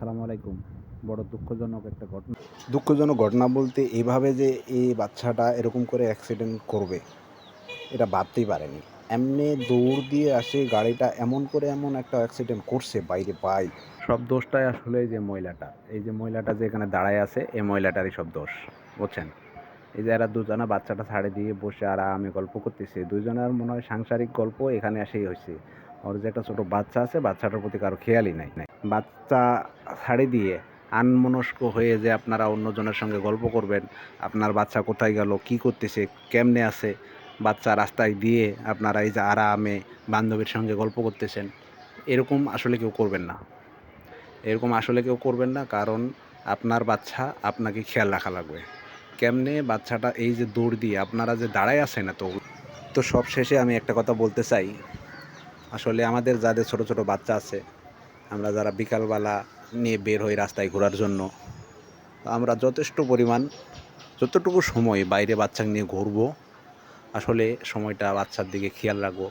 আসসালামু আলাইকুম। বড় দুঃখজনক একটা ঘটনা। দুঃখজনক ঘটনা বলতে এইভাবে যে এই বাচ্চাটা এরকম করে অ্যাক্সিডেন্ট করবে এটা ভাবতেই পারেনি। এমনি দৌড় দিয়ে আসে গাড়িটা এমন করে এমন একটা অ্যাক্সিডেন্ট করছে বাইরে পাই। সব দোষটাই আসলে এই যে মহিলাটা। এই যে মহিলাটা যে এখানে দাঁড়ায় আছে এই মহিলাটারই সব দোষ বুঝছেন? এই যে এরা দুজনা বাচ্চাটা ছাড়ে দিয়ে বসে আর আমি গল্প করতেছি। দুজনের মনে হয় সাংসারিক গল্প এখানে এসেই হয়েছে। ওর যে একটা ছোটো বাচ্চা আছে বাচ্চাটার প্রতি কারও খেয়ালই নাই নাই। বাচ্চা ছাড়ে দিয়ে আনমনস্ক হয়ে যে আপনারা অন্যজনের সঙ্গে গল্প করবেন, আপনার বাচ্চা কোথায় গেল, কি করতেছে, কেমনে আছে, বাচ্চা রাস্তায় দিয়ে আপনারা এই যে আরামে বান্ধবীর সঙ্গে গল্প করতেছেন, এরকম আসলে কেউ করবেন না। এরকম আসলে কেউ করবেন না কারণ আপনার বাচ্চা আপনাকে খেয়াল রাখা লাগবে। কেমনে বাচ্চাটা এই যে দৌড় দিয়ে আপনারা যে দাঁড়ায় আছেন এত তো সব শেষে আমি একটা কথা বলতে চাই। আসলে আমাদের যাদের ছোট ছোট বাচ্চা আছে আমরা যারা বিকালবেলা নিয়ে বের হই রাস্তায় ঘোরার জন্য আমরা যথেষ্ট পরিমাণ, যতটুকু সময় বাইরে বাচ্চা নিয়ে ঘুরবো, আসলে সময়টা বাচ্চার দিকে খেয়াল রাখব,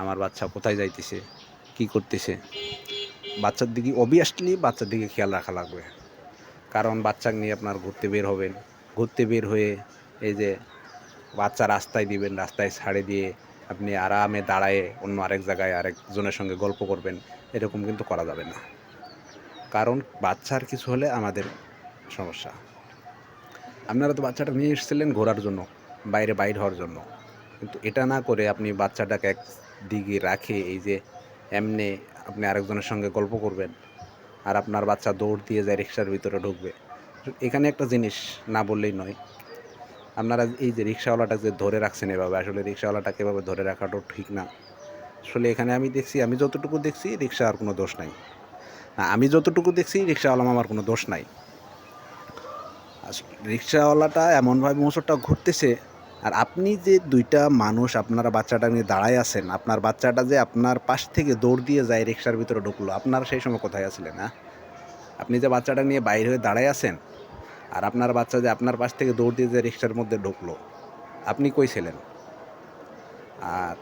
আমার বাচ্চা কোথায় যাইতেছে, কি করতেছে, বাচ্চার দিকে অবভিয়াসলি বাচ্চার দিকে খেয়াল রাখা লাগবে। কারণ বাচ্চা নিয়ে আপনার ঘুরতে বের হবেন, ঘুরতে বের হয়ে এই যে বাচ্চা রাস্তায় দিবেন, রাস্তায় ছাড়ে দিয়ে আপনি আরামে দাঁড়ায়ে অন্য আরেক জায়গায় আরেকজনের সঙ্গে গল্প করবেন, এরকম কিন্তু করা যাবে না। কারণ বাচ্চার কিছু হলে আমাদের সমস্যা। আপনারা তো বাচ্চাটা নিয়ে এসেছিলেন ঘোরার জন্য, বাইরে বাইর হওয়ার জন্য। কিন্তু এটা না করে আপনি বাচ্চাটাকে এক দিকে রাখে, এই যে এমনি আপনি আরেকজনের সঙ্গে গল্প করবেন আর আপনার বাচ্চা দৌড় দিয়ে যায় রিক্সার ভিতরে ঢুকবে। এখানে একটা জিনিস না বললেই নয় আপনারা এই যে রিক্সাওয়ালাটা যে ধরে রাখছেন এভাবে, আসলে রিক্সাওয়ালাটাকে এভাবে ধরে রাখাটাও ঠিক না। আসলে এখানে আমি দেখছি, আমি যতটুকু দেখছি, রিক্সা আর কোনো দোষ নাই। না, আমি যতটুকু দেখছি, রিক্সাওয়ালা আমার কোনো দোষ নাই। রিক্সাওয়ালাটা এমনভাবে মোচরটা ঘুরতেছে, আর আপনি যে দুইটা মানুষ, আপনারা বাচ্চাটা নিয়ে দাঁড়ায় আছেন, আপনার বাচ্চাটা যে আপনার পাশ থেকে দৌড় দিয়ে যায় রিক্সার ভিতরে ঢুকলো, আপনারা সেই সময় কোথায় আছিলেন হ্যাঁ আপনি যে বাচ্চাটা নিয়ে বাইরে হয়ে দাঁড়ায় আছেন আর আপনার বাচ্চা যে আপনার পাশ থেকে দৌড় দিয়ে যে রিক্সার মধ্যে ঢুকলো, আপনি কই ছিলেন? আর